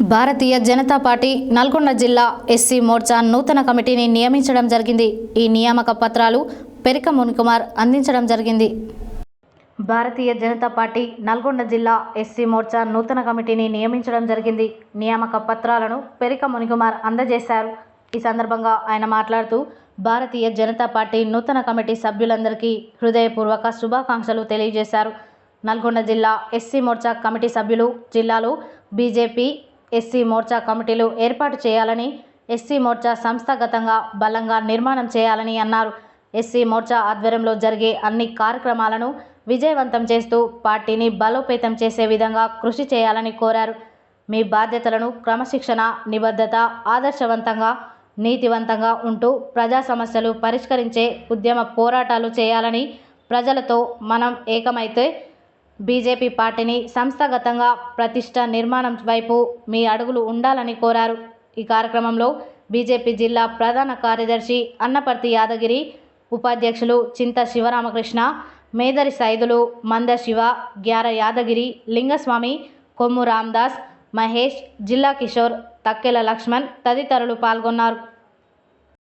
భారతీయ Janata party Nalgonda జిల్లా SC Morcha నూతన కమిటీని నియమించడం జరిగింది. ఈ నియామక పత్రాలు పెరిక మునికుమార్ అందించడం జరిగింది. భారతీయ జనతా పార్టీ నల్గొండ జిల్లా ఎస్సీ మోర్చా నూతన కమిటీని నియమించడం జరిగింది. నియామక పత్రాలను పెరిక మునికుమార్ అందజేశారు. ఈ సందర్భంగా ఆయన మాట్లాడుతూ భారతీయ జనతా పార్టీ నూతన కమిటీ సభ్యులందరికీ హృదయపూర్వక శుభాకాంక్షలు తెలియజేశారు. నల్గొండ జిల్లా ఎస్సీ మోర్చా కమిటీ సభ్యులు జిల్లాలో బీజేపీ ఎస్సీ మోర్చా కమిటీలు ఏర్పాటు చేయాలని ఎస్సీ మోర్చా సంస్థాగతంగా బలంగా నిర్మాణం చేయాలని అన్నారు. ఎస్సీ మోర్చా ఆధ్వర్యంలో జరిగే అన్ని కార్యక్రమాలను విజయవంతం చేస్తూ పార్టీని బలోపేతం చేసే విధంగా కృషి చేయాలని కోరారు. మీ బాధ్యతలను క్రమశిక్షణ నిబద్ధత ఆదర్శవంతంగా నీతివంతంగా ఉంటూ ప్రజా సమస్యలు పరిష్కరించే ఉద్యమ పోరాటాలు చేయాలని ప్రజలతో మనం ఏకమైతే బీజేపీ పార్టీని సంస్థాగతంగా ప్రతిష్ట నిర్మాణం వైపు మీ అడుగులు ఉండాలని కోరారు. ఈ కార్యక్రమంలో బీజేపీ జిల్లా ప్రధాన కార్యదర్శి అన్నపర్తి యాదగిరి ఉపాధ్యక్షులు చింత శివరామకృష్ణ మేదరి సైదులు మంద శివ గ్యార యాదగిరి లింగస్వామి కొమ్ము రామ్దాస్ మహేష్ జిల్లా కిషోర్ తక్కెల లక్ష్మణ్ తదితరులు పాల్గొన్నారు.